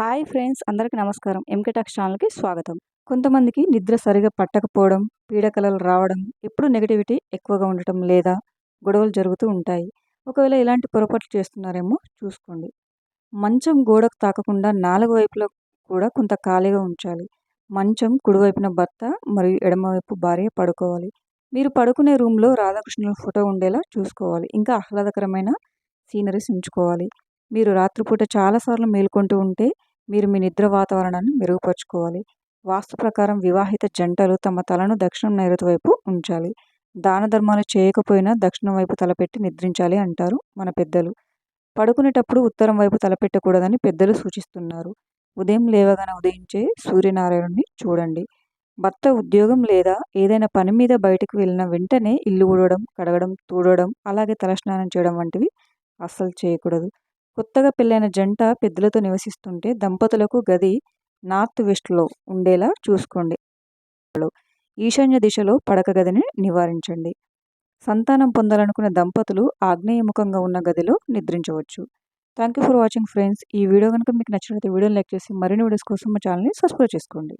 Hi friends అందరికీ నమస్కారం. ఎంకెటాక్స్ ఛానల్కి స్వాగతం. కొంతమందికి నిద్ర సరిగా పట్టకపోవడం పీడకలలు రావడం ఎప్పుడు నెగిటివిటీ ఎక్కువగా ఉండటం లేదా గొడవలు జరుగుతూ ఉంటాయి. ఒకవేళ ఇలాంటి పొరపాట్లు చేస్తున్నారేమో చూసుకోండి. మంచం గోడకు తాకకుండా నాలుగు వైపులో కూడా కొంత ఖాళీగా ఉంచాలి. మంచం కుడివైపున భర్త మరియు ఎడమవైపు భార్య పడుకోవాలి. మీరు పడుకునే రూమ్లో రాధాకృష్ణుల ఫోటో ఉండేలా చూసుకోవాలి. ఇంకా ఆహ్లాదకరమైన సీనరీస్ ఉంచుకోవాలి. మీరు రాత్రిపూట చాలాసార్లు మేల్కొంటూ ఉంటే మీరు మీ నిద్ర వాతావరణాన్ని మెరుగుపరుచుకోవాలి. వాస్తు ప్రకారం వివాహిత జంటలు తమ తలను దక్షిణం నైరుతి వైపు ఉంచాలి. దాన ధర్మాలు చేయకపోయినా దక్షిణం వైపు తలపెట్టి నిద్రించాలి అంటారు మన పెద్దలు. పడుకునేటప్పుడు ఉత్తరం వైపు తలపెట్టకూడదని పెద్దలు సూచిస్తున్నారు. ఉదయం లేవగానే ఉదయించే సూర్యనారాయణుని చూడండి. భర్త ఉద్యోగం లేదా ఏదైనా పని మీద బయటకు వెళ్ళిన వెంటనే ఇల్లు ఊడవడం కడగడం తూడవడం అలాగే తలస్నానం చేయడం వంటివి అస్సలు చేయకూడదు. కొత్తగా పెళ్ళైన జంట పెద్దలతో నివసిస్తుంటే దంపతులకు గది నార్త్ వెస్ట్లో ఉండేలా చూసుకోండి. ఈశాన్య దిశలో పడక గదిని నివారించండి. సంతానం పొందాలనుకున్న దంపతులు ఆగ్నేయముఖంగా ఉన్న గదిలో నిద్రించవచ్చు. Thank you for watching friends. ఈ వీడియో కనుక మీకు నచ్చినట్లయితే వీడియోని లైక్ చేసి మరిన్ని వీడియోస్ కోసం మా ఛానల్ని సబ్స్క్రైబ్ చేసుకోండి.